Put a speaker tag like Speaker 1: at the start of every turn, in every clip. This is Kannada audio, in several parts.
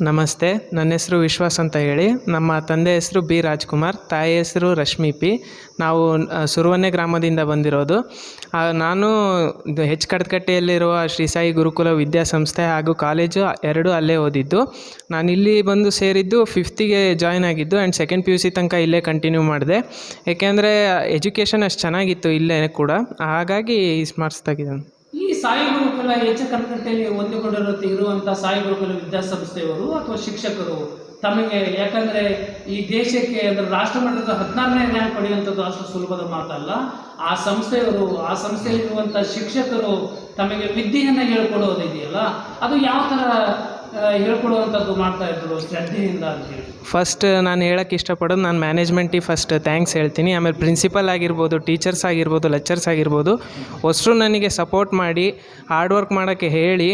Speaker 1: ನಮಸ್ತೆ. ನನ್ನ ಹೆಸರು ವಿಶ್ವಾಸ್ ಅಂತ ಹೇಳಿ. ನಮ್ಮ ತಂದೆ ಹೆಸರು ಬಿ ರಾಜ್ಕುಮಾರ್ ತಾಯಿ ಹೆಸರು ರಶ್ಮಿ ಪಿ. ನಾವು ಆ, ಸುರುವನ್ನೆ ಗ್ರಾಮದಿಂದ ಬಂದಿರೋದು. ನಾನು ಹೆಚ್ ಕಡದಕಟ್ಟೆಯಲ್ಲಿರುವ ಶ್ರೀ ಸಾಯಿ ಗುರುಕುಲ ವಿದ್ಯಾಸಂಸ್ಥೆ ಹಾಗೂ ಕಾಲೇಜು ಎರಡೂ ಅಲ್ಲೇ ಓದಿದ್ದು. ನಾನು ಇಲ್ಲಿ ಬಂದು ಸೇರಿದ್ದು ಫಿಫ್ತಿಗೆ ಜಾಯ್ನ್ ಆಗಿದ್ದು and second P U C ತನಕ ಇಲ್ಲೇ ಕಂಟಿನ್ಯೂ ಮಾಡಿದೆ. ಏಕೆಂದರೆ ಎಜುಕೇಷನ್ ಅಷ್ಟು ಚೆನ್ನಾಗಿತ್ತು ಇಲ್ಲೇ ಕೂಡ. ಹಾಗಾಗಿ ಸ್ಮಾರ್ಟ್ಸ್
Speaker 2: ಈ ಸಾಯಿ ಗುರುಕುಲ ಎಚ್ ಕನಕಟ್ಟೆಯಲ್ಲಿ ಹೊಂದಿಕೊಂಡಿರೋ ಇರುವಂಥ ಸಾಯಿ ಗುರುಕುಲ ವಿದ್ಯಾಸಂಸ್ಥೆಯವರು ಅಥವಾ ಶಿಕ್ಷಕರು ತಮಗೆ ಯಾಕಂದ್ರೆ ಈ ದೇಶಕ್ಕೆ ಅಂದ್ರೆ ರಾಷ್ಟ್ರ ಮಟ್ಟದ ಹದಿನಾರನೇ ರ್ಯಾಂಕ್ ಪಡೆಯುವಂಥದ್ದು ಅಷ್ಟು ಸುಲಭದ ಮಾತಲ್ಲ. ಆ ಸಂಸ್ಥೆಯವರು, ಆ ಸಂಸ್ಥೆಯಲ್ಲಿರುವಂಥ ಶಿಕ್ಷಕರು ತಮಗೆ ವಿದ್ಯೆಯನ್ನು ಹೇಳ್ಕೊಡೋದಿದೆಯಲ್ಲ. ಅದು ಯಾವ ಥರ ಹೇಳ್ಕೊಡುವಂಥದ್ದು ಮಾಡ್ತಾ ಇದ್ರು ಶ್ರದ್ಧೆಯಿಂದ ಅಂತೇಳಿ
Speaker 1: ಫಸ್ಟ್ ನಾನು ಹೇಳಕ್ಕೆ ಇಷ್ಟಪಡೋದು ನಾನು ಮ್ಯಾನೇಜ್ಮೆಂಟಿಗೆ ಫಸ್ಟ್ ಥ್ಯಾಂಕ್ಸ್ ಹೇಳ್ತೀನಿ. ಆಮೇಲೆ ಪ್ರಿನ್ಸಿಪಲ್ ಆಗಿರ್ಬೋದು ಟೀಚರ್ಸ್ ಆಗಿರ್ಬೋದು ಲೆಕ್ಚರ್ಸ್ ಆಗಿರ್ಬೋದು, ಅಷ್ಟರು ನನಗೆ ಸಪೋರ್ಟ್ ಮಾಡಿ ಹಾರ್ಡ್ ವರ್ಕ್ ಮಾಡೋಕ್ಕೆ ಹೇಳಿ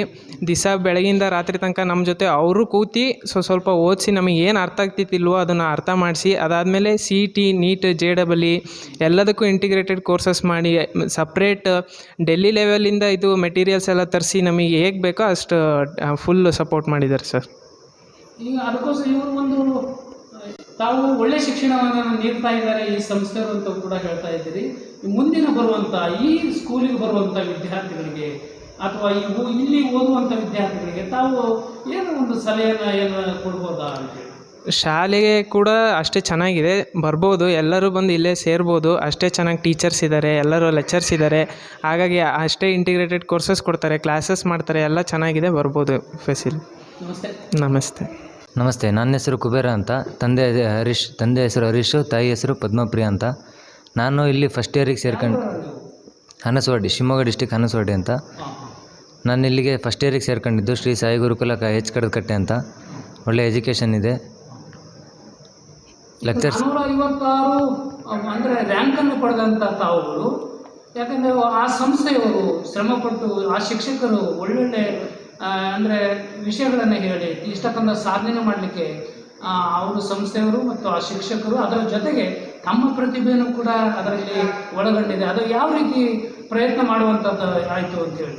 Speaker 1: ದಿವಸ ಬೆಳಗಿಂದ ರಾತ್ರಿ ತನಕ ನಮ್ಮ ಜೊತೆ ಅವರು ಕೂತಿ ಸೊ, ಸ್ವಲ್ಪ ಓದಿಸಿ ನಮಗೆ ಏನು ಅರ್ಥ ಆಗ್ತಿತ್ತಿಲ್ವೋ ಅದನ್ನು ಅರ್ಥ ಮಾಡಿಸಿ, ಅದಾದಮೇಲೆ C T NEET J double E ಎಲ್ಲದಕ್ಕೂ ಇಂಟಿಗ್ರೇಟೆಡ್ ಕೋರ್ಸಸ್ ಮಾಡಿ ಸಪ್ರೇಟ್ ಡೆಲ್ಲಿ ಲೆವೆಲಿಂದ ಇದು ಮೆಟೀರಿಯಲ್ಸ್ ಎಲ್ಲ ತರಿಸಿ ನಮಗೆ ಹೇಗೆ ಬೇಕೋ ಅಷ್ಟು ಫುಲ್ ಸಪೋರ್ಟ್ ಮಾಡಿದ್ದಾರೆ ಸರ್.
Speaker 2: ಅದಕ್ಕೋಸ್ಕರ ಇವರು ಒಂದು, ತಾವು ಒಳ್ಳೆ ಶಿಕ್ಷಣವನ್ನು ನೀಡ್ತಾ ಇದ್ದಾರೆ ಈ ಸಂಸ್ಥೆಯವರು ಅಂತ ಕೂಡ ಹೇಳ್ತಾ ಇದ್ದೀರಿ. ಮುಂದಿನ ಬರುವಂತ, ಈ ಸ್ಕೂಲಿಗೆ ಬರುವಂತ ವಿದ್ಯಾರ್ಥಿಗಳಿಗೆ ಅಥವಾ ಇಲ್ಲಿ ಓದುವಂತ ವಿದ್ಯಾರ್ಥಿಗಳಿಗೆ ತಾವು ಏನು ಒಂದು ಸಲಹೆಯನ್ನು ಏನು ಕೊಡ್ಬೋದಾ ಅಂತೇಳಿ
Speaker 1: ಶಾಲೆಗೆ ಕೂಡ ಅಷ್ಟೇ ಚೆನ್ನಾಗಿದೆ. ಬರ್ಬೋದು ಎಲ್ಲರೂ ಬಂದು ಇಲ್ಲೇ ಸೇರ್ಬೋದು. ಅಷ್ಟೇ ಚೆನ್ನಾಗಿ ಟೀಚರ್ಸ್ ಇದ್ದಾರೆ ಎಲ್ಲರೂ ಲೆಕ್ಚರ್ಸ್ ಇದ್ದಾರೆ ಹಾಗಾಗಿ ಅಷ್ಟೇ ಇಂಟಿಗ್ರೇಟೆಡ್ ಕೋರ್ಸಸ್ ಕೊಡ್ತಾರೆ ಕ್ಲಾಸಸ್ ಮಾಡ್ತಾರೆ ಎಲ್ಲ ಚೆನ್ನಾಗಿದೆ ಬರ್ಬೋದು ಫೆಸಿಲ್
Speaker 2: ನಮಸ್ತೆ.
Speaker 1: ನಮಸ್ತೆ.
Speaker 3: ನಮಸ್ತೆ ನನ್ನ ಹೆಸರು ಕುಬೇರ ಅಂತ. ತಂದೆ ಹರೀಶ್ ತಂದೆ ಹೆಸರು ಹರೀಶು ತಾಯಿ ಹೆಸರು ಪದ್ಮಪ್ರಿಯ ಅಂತ. ನಾನು ಇಲ್ಲಿ ಫಸ್ಟ್ ಇಯರಿಗೆ ಸೇರ್ಕೊಂಡು ಹನಸವಾಡಿ ಶಿವಮೊಗ್ಗ ಡಿಸ್ಟಿಕ್ ಹನಸವಾಡಿ ಅಂತ. ನಾನು ಇಲ್ಲಿಗೆ ಫಸ್ಟ್ ಇಯರಿಗೆ ಸೇರ್ಕೊಂಡಿದ್ದು ಶ್ರೀ ಸಾಯಿ ಗುರುಕುಲ ಕ ಎಚ್ ಕಡದಕಟ್ಟೆ ಅಂತ. ಒಳ್ಳೆಯ ಎಜುಕೇಷನ್ ಇದೆ. ಲೆಕ್ಚರ್ಸ್
Speaker 2: ನೂರ ಐವತ್ತಾರು ಅಂದ್ರೆ ರ್ಯಾಂಕನ್ನು ಪಡೆದಂಥ ತಾವುಗಳು. ಯಾಕಂದ್ರೆ ಆ ಸಂಸ್ಥೆಯವರು ಶ್ರಮಪಟ್ಟು, ಆ ಶಿಕ್ಷಕರು ಒಳ್ಳೊಳ್ಳೆ ಅಂದರೆ ವಿಷಯಗಳನ್ನು ಹೇಳಿ ಇಷ್ಟಕ್ಕಂಥ ಸಾಧನೆ ಮಾಡಲಿಕ್ಕೆ ಅವರು ಸಂಸ್ಥೆಯವರು ಮತ್ತು ಆ ಶಿಕ್ಷಕರು ಅದರ ಜೊತೆಗೆ ತಮ್ಮ ಪ್ರತಿಭೆಯನ್ನು ಕೂಡ ಅದರಲ್ಲಿ ಒಳಗೊಂಡಿದೆ. ಅದು ಯಾವ ರೀತಿ ಪ್ರಯತ್ನ ಮಾಡುವಂಥದ್ದು ಆಯಿತು ಅಂತೇಳಿ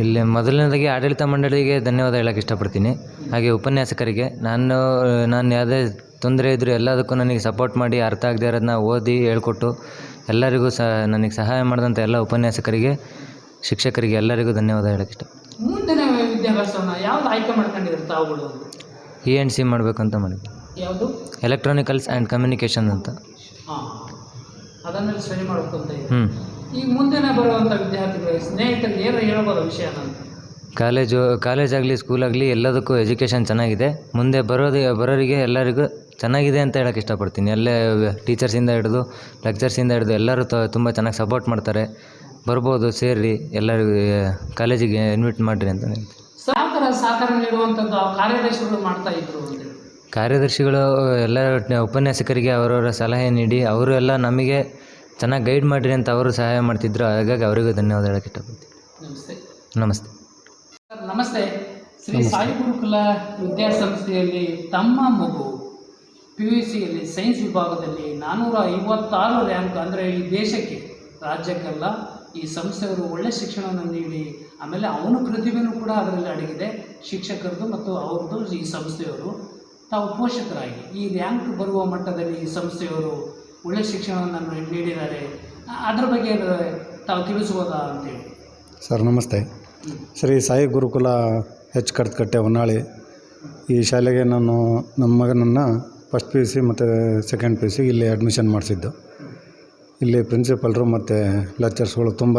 Speaker 3: ಇಲ್ಲಿ ಮೊದಲನೇದಾಗಿ ಆಡಳಿತ ಮಂಡಳಿಗೆ ಧನ್ಯವಾದ ಹೇಳಕ್ಕೆ ಇಷ್ಟಪಡ್ತೀನಿ. ಹಾಗೆ ಉಪನ್ಯಾಸಕರಿಗೆ ನಾನು ನಾನು ಯಾವುದೇ ತೊಂದರೆ ಇದ್ದರೂ ಎಲ್ಲದಕ್ಕೂ ನನಗೆ ಸಪೋರ್ಟ್ ಮಾಡಿ ಅರ್ಥ ಆಗದೆ ಇರೋದನ್ನ ಓದಿ ಹೇಳ್ಕೊಟ್ಟು ಎಲ್ಲರಿಗೂ ಸಹ ನನಗೆ ಸಹಾಯ ಮಾಡಿದಂಥ ಎಲ್ಲ ಉಪನ್ಯಾಸಕರಿಗೆ ಶಿಕ್ಷಕರಿಗೆ ಎಲ್ಲರಿಗೂ ಧನ್ಯವಾದ ಹೇಳಕ್ಕೆ ಇಷ್ಟ.
Speaker 2: ಮುಂದಿನ ವಿದ್ಯಾಭ್ಯಾಸವನ್ನು ಯಾವ್ದು ಆಯ್ಕೆ ಮಾಡ್ಕೊಂಡಿದ್ರು ತಾವುಗಳು?
Speaker 3: ಇ ಎನ್ ಸಿ ಮಾಡಬೇಕು ಅಂತ ಮಾಡಿದ್ದೆ
Speaker 2: ಯಾವುದು?
Speaker 3: ಎಲೆಕ್ಟ್ರಾನಿಕಲ್ಸ್ ಆ್ಯಂಡ್ ಕಮ್ಯುನಿಕೇಷನ್ ಅಂತ.
Speaker 2: ಹಾಂ ಅದನ್ನೆಲ್ಲ ಸ್ಟಡಿ ಮಾಡಬೇಕು ಇದೆ
Speaker 3: ಹ್ಞೂ
Speaker 2: ಈಗ ಮುಂದಿನ ಬರುವಂಥ ವಿದ್ಯಾರ್ಥಿಗಳಿಗೆ ಸ್ನೇಹಿತರಿಗೆ ಏನು ಹೇಳ್ಬೋದು ವಿಷಯ ಅಂತ
Speaker 3: ಕಾಲೇಜು ಸ್ಕೂಲ್ ಆಗಲಿ ಎಲ್ಲದಕ್ಕೂ ಎಜುಕೇಷನ್ ಚೆನ್ನಾಗಿದೆ. ಮುಂದೆ ಬರೋದು ಬರೋರಿಗೆ ಎಲ್ಲರಿಗೂ ಚೆನ್ನಾಗಿದೆ ಅಂತ ಹೇಳಕ್ಕೆ ಇಷ್ಟಪಡ್ತೀನಿ. ಅಲ್ಲೇ ಟೀಚರ್ಸಿಂದ ಹಿಡಿದು ಲೆಕ್ಚರ್ಸಿಂದ ಹಿಡಿದು ಎಲ್ಲರೂ ತ ತುಂಬ ಚೆನ್ನಾಗಿ ಸಪೋರ್ಟ್ ಮಾಡ್ತಾರೆ. ಬರ್ಬೋದು ಸೇರಿ ಎಲ್ಲರಿಗೂ ಕಾಲೇಜಿಗೆ ಇನ್ವೈಟ್ ಮಾಡಿರಿ ಅಂತ ಹೇಳ್ತೀನಿ.
Speaker 2: ಸಹಕಾರ ನೀಡುವಂಥದ್ದು ಆ ಕಾರ್ಯದರ್ಶಿಗಳು ಮಾಡ್ತಾ ಇದ್ರು ಅಂತೇಳಿ
Speaker 3: ಕಾರ್ಯದರ್ಶಿಗಳು ಎಲ್ಲ ಉಪನ್ಯಾಸಕರಿಗೆ ಅವರವರ ಸಲಹೆ ನೀಡಿ ಅವರು ಎಲ್ಲ ನಮಗೆ ಚೆನ್ನಾಗಿ ಗೈಡ್ ಮಾಡಿರಿ ಅಂತ ಅವರು ಸಹಾಯ ಮಾಡ್ತಿದ್ರು ಹಾಗಾಗಿ ಅವರಿಗೂ ಧನ್ಯವಾದ ಹೇಳಕ್ಕೆ ಇಷ್ಟಪಡ್ತೀನಿ
Speaker 2: ನಮಸ್ತೆ.
Speaker 3: ನಮಸ್ತೆ.
Speaker 2: ಸರ್ ನಮಸ್ತೆ. ಶ್ರೀ ಸಾಯಿ ಗುರುಕುಲ ವಿದ್ಯಾಸಂಸ್ಥೆಯಲ್ಲಿ ತಮ್ಮ ಮಗು ಪಿ ಯು ಸಿಯಲ್ಲಿ ಸೈನ್ಸ್ ವಿಭಾಗದಲ್ಲಿ ನಾನ್ನೂರ ಐವತ್ತಾರು ರ್ಯಾಂಕ್ ಅಂದರೆ ಈ ದೇಶಕ್ಕೆ ರಾಜ್ಯಕ್ಕೆಲ್ಲ ಈ ಸಂಸ್ಥೆಯವರು ಒಳ್ಳೆ ಶಿಕ್ಷಣವನ್ನು ನೀಡಿ ಆಮೇಲೆ ಅವನ ಪ್ರತಿಭೆನೂ ಕೂಡ ಅದರಲ್ಲಿ ಅಡಗಿದೆ. ಶಿಕ್ಷಕರದು ಮತ್ತು ಅವ್ರದ್ದು ಈ ಸಂಸ್ಥೆಯವರು ತಾವು ಪೋಷಕರಾಗಿ. ಈ ರ್ಯಾಂಕ್ ಬರುವ ಮಟ್ಟದಲ್ಲಿ ಈ ಸಂಸ್ಥೆಯವರು ಒಳ್ಳೆ ಶಿಕ್ಷಣವನ್ನು ನೀಡಿದ್ದಾರೆ. ಅದರ ಬಗ್ಗೆ ತಾವು ತಿಳಿಸ್ಬೋದಾ ಅಂತೇಳಿ.
Speaker 4: ಸರ್ ನಮಸ್ತೆ. ಶ್ರೀ ಸಾಯಿ ಗುರುಕುಲ ಹೆಚ್ ಕಡ್ಕಟ್ಟೆ ಹೊನ್ನಾಳಿ. ಈ ಶಾಲೆಗೆ ನಾನು ನಮ್ಮ ಮಗನನ್ನು ಫಸ್ಟ್ ಪಿ ಯು ಸಿ ಮತ್ತು ಸೆಕೆಂಡ್ ಪಿ ಯು ಸಿ ಇಲ್ಲಿ ಅಡ್ಮಿಷನ್ ಮಾಡಿಸಿದ್ದು. ಇಲ್ಲಿ ಪ್ರಿನ್ಸಿಪಲ್ರು ಮತ್ತು ಲೆಕ್ಚರ್ಸ್ಗಳು ತುಂಬ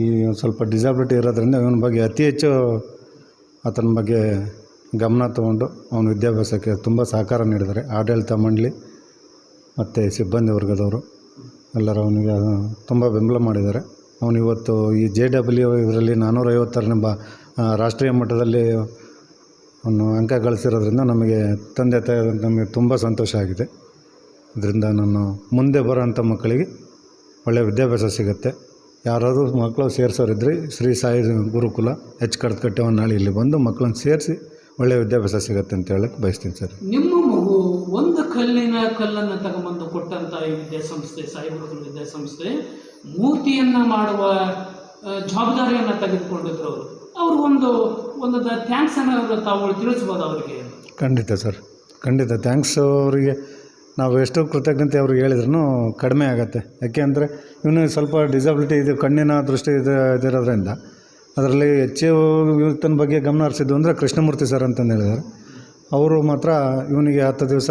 Speaker 4: ಈ ಸ್ವಲ್ಪ ಡಿಸಬಿಲಿಟಿ ಇರೋದ್ರಿಂದ ಇವನ ಬಗ್ಗೆ ಅತಿ ಹೆಚ್ಚು ಆತನ ಬಗ್ಗೆ ಗಮನ ತಗೊಂಡು ಅವನ ವಿದ್ಯಾಭ್ಯಾಸಕ್ಕೆ ತುಂಬ ಸಹಕಾರ ನೀಡಿದ್ದಾರೆ. ಆಡಳಿತ ಮಂಡಳಿ ಮತ್ತು ಸಿಬ್ಬಂದಿ ವರ್ಗದವರು ಎಲ್ಲರೂ ಅವನಿಗೆ ತುಂಬ ಬೆಂಬಲ ಮಾಡಿದ್ದಾರೆ. ಅವನು ಇವತ್ತು ಈ ಜೆ ಡಬ್ಲ್ಯೂ ಇದರಲ್ಲಿ ನಾನ್ನೂರೈವತ್ತರನೇ ಬಾ ರಾಷ್ಟ್ರೀಯ ಮಟ್ಟದಲ್ಲಿ ಅವನು ಅಂಕ ಗಳಿಸಿರೋದ್ರಿಂದ ನಮಗೆ ತಂದೆ ತಾಯಿ ನಮಗೆ ತುಂಬ ಸಂತೋಷ ಆಗಿದೆ. ಇದರಿಂದ ನಾನು ಮುಂದೆ ಬರೋಂಥ ಮಕ್ಕಳಿಗೆ ಒಳ್ಳೆಯ ವಿದ್ಯಾಭ್ಯಾಸ ಸಿಗುತ್ತೆ. ಯಾರಾದರೂ ಮಕ್ಕಳು ಸೇರಿಸೋರಿದ್ರಿ ಶ್ರೀ ಸಾಯಿ ಗುರುಕುಲ ಎಚ್ ಕಡ್ಕಟ್ಟೆ ನಾಳೆ ಇಲ್ಲಿ ಬಂದು ಮಕ್ಕಳನ್ನು ಸೇರಿಸಿ ಒಳ್ಳೆಯ ವಿದ್ಯಾಭ್ಯಾಸ ಸಿಗುತ್ತೆ ಅಂತ ಹೇಳಕ್ಕೆ ಬಯಸ್ತೀನಿ ಸರ್.
Speaker 2: ನಿಮ್ಮ ಮಗು ಒಂದು ಕಲ್ಲಿನ ಕಲ್ಲನ್ನು ತಗೊಂಬಂದು ಕೊಟ್ಟಂತ ಈ ವಿದ್ಯಾಸಂಸ್ಥೆ, ಸಾಯಿ ಗುರುಕುಲ ವಿದ್ಯಾಸಂಸ್ಥೆ ಮೂರ್ತಿಯನ್ನ ಮಾಡುವ ಜವಾಬ್ದಾರಿಯನ್ನು ತೆಗೆದುಕೊಂಡಿದ್ರು ಅವರು. ಅವರು ಒಂದು ಒಂದು ಥ್ಯಾಂಕ್ಸ್ ಅನ್ನು ತಾವು ತಿಳಿಸ್ಬೋದು ಅವರಿಗೆ.
Speaker 4: ಖಂಡಿತ ಸರ್. ಖಂಡಿತ ಥ್ಯಾಂಕ್ಸ್ ಅವರಿಗೆ. ನಾವು ಎಷ್ಟು ಕೃತಜ್ಞತೆ ಅವ್ರಿಗೆ ಹೇಳಿದ್ರು ಕಡಿಮೆ ಆಗುತ್ತೆ. ಯಾಕೆ ಅಂದರೆ ಇವನು ಸ್ವಲ್ಪ ಡಿಸಬಿಲಿಟಿ ಇದು ಕಣ್ಣಿನ ದೃಷ್ಟಿ ಇದು, ಇದಿರೋದ್ರಿಂದ ಅದರಲ್ಲಿ ಹೆಚ್ಚು ಇವತ್ತಿನ ಬಗ್ಗೆ ಗಮನ ಹರಿಸಿದ್ದು ಅಂದರೆ ಕೃಷ್ಣಮೂರ್ತಿ ಸರ್ ಅಂತಂದು ಹೇಳಿದ್ದಾರೆ ಅವರು ಮಾತ್ರ ಇವನಿಗೆ ಹತ್ತು ದಿವಸ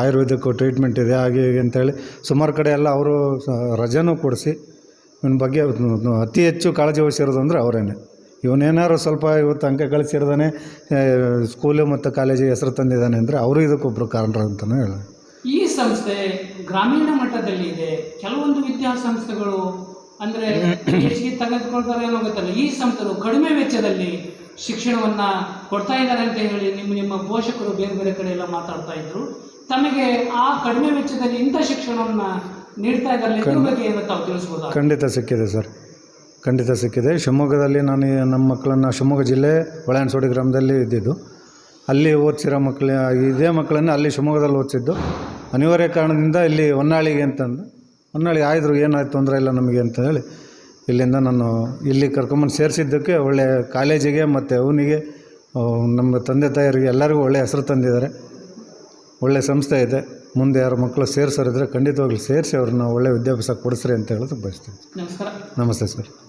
Speaker 4: ಆಯುರ್ವೇದಿಕ್ ಟ್ರೀಟ್ಮೆಂಟ್ ಇದೆ ಹಾಗೆ ಹೀಗೆ ಅಂತೇಳಿ ಸುಮಾರು ಕಡೆ ಎಲ್ಲ ಅವರು ರಜಾನೂ ರಜೆನೂ ಕೊಡಿಸಿ. ಇವನ ಬಗ್ಗೆ ಅತಿ ಹೆಚ್ಚು ಕಾಳಜಿ ವಹಿಸಿರೋದು ಅಂದರೆ ಅವರೇನೆ. ಇವನೇನಾದ್ರು ಸ್ವಲ್ಪ ಇವತ್ತು ಅಂಕ ಗಳಿಸಿರ್ದಾನೆ ಸ್ಕೂಲು ಮತ್ತು ಕಾಲೇಜಿಗೆ ಹೆಸರು ತಂದಿದ್ದಾನೆ ಅಂದರೆ ಅವರು ಇದಕ್ಕೊಬ್ಬರು ಕಾರಣರು ಅಂತಲೂ ಹೇಳ
Speaker 2: ಈ ಸಂಸ್ಥೆ ಗ್ರಾಮೀಣ ಮಟ್ಟದಲ್ಲಿ ಇದೆ. ಕೆಲವೊಂದು ವಿದ್ಯಾಸಂಸ್ಥೆಗಳು ಅಂದರೆ ಹೆಚ್ಚಿಗೆ ತೆಗೆದುಕೊಳ್ತಾರೆ ಏನೋ ಗೊತ್ತಲ್ಲ. ಈ ಸಂಸ್ಥೆಗಳು ಕಡಿಮೆ ವೆಚ್ಚದಲ್ಲಿ ಶಿಕ್ಷಣವನ್ನ ಕೊಡ್ತಾ ಇದ್ದಾರೆ ಅಂತ ಹೇಳಿ ನಿಮ್ಮ ನಿಮ್ಮ ಪೋಷಕರು ಬೇರೆ ಬೇರೆ ಕಡೆ ಎಲ್ಲ ಮಾತಾಡ್ತಾ ಇದ್ರು. ತಮಗೆ ಆ ಕಡಿಮೆ ವೆಚ್ಚದಲ್ಲಿ ಇಂಥ ಶಿಕ್ಷಣವನ್ನು ನೀಡ್ತಾ ಇದ್ದಾರೆ ಬಗ್ಗೆ ಏನು ತಾವು ತಿಳಿಸ್ಬೋದಾ?
Speaker 4: ಖಂಡಿತ ಸಿಕ್ಕಿದೆ ಸರ್. ಖಂಡಿತ ಸಿಕ್ಕಿದೆ. ಶಿವಮೊಗ್ಗದಲ್ಲಿ ನಾನು ನಮ್ಮ ಮಕ್ಕಳನ್ನು ಶಿವಮೊಗ್ಗ ಜಿಲ್ಲೆ ಒಳಯನಸೋಡಿ ಗ್ರಾಮದಲ್ಲಿ ಇದ್ದಿದ್ದು. ಅಲ್ಲಿ ಓದಿಸಿರೋ ಮಕ್ಕಳ ಇದೇ ಮಕ್ಕಳನ್ನು ಅಲ್ಲಿ ಶಿವಮೊಗ್ಗದಲ್ಲಿ ಓದಿಸಿದ್ದು. ಅನಿವಾರ್ಯ ಕಾರಣದಿಂದ ಇಲ್ಲಿ ಹೊನ್ನಾಳಿಗೆ ಅಂತಂದು. ಹೊನ್ನಾಳಿ ಆಯಿದ್ರು ಏನಾಯ್ತು ತೊಂದರೆ ಇಲ್ಲ ನಮಗೆ ಅಂತ ಹೇಳಿ ಇಲ್ಲಿಂದ ನಾನು ಇಲ್ಲಿ ಕರ್ಕೊಂಬಂದು ಸೇರಿಸಿದ್ದಕ್ಕೆ ಒಳ್ಳೆಯ ಕಾಲೇಜಿಗೆ ಮತ್ತು ಅವನಿಗೆ ನಮ್ಮ ತಂದೆ ತಾಯಿಯರಿಗೆ ಎಲ್ಲರಿಗೂ ಒಳ್ಳೆಯ ಹೆಸರು ತಂದಿದ್ದಾರೆ. ಒಳ್ಳೆಯ ಸಂಸ್ಥೆ ಇದೆ. ಮುಂದೆ ಯಾರು ಮಕ್ಕಳು ಸೇರಿಸೋರಿದ್ರೆ ಖಂಡಿತವಾಗ್ಲೂ ಸೇರಿಸಿ ಅವ್ರನ್ನ ಒಳ್ಳೆಯ ವಿದ್ಯಾಭ್ಯಾಸ ಕೊಡಿಸ್ರಿ ಅಂತ ಹೇಳೋದು ಬಯಸ್ತೀನಿ.
Speaker 2: ನಮಸ್ಕಾರ.
Speaker 4: ನಮಸ್ತೆ ಸರ್.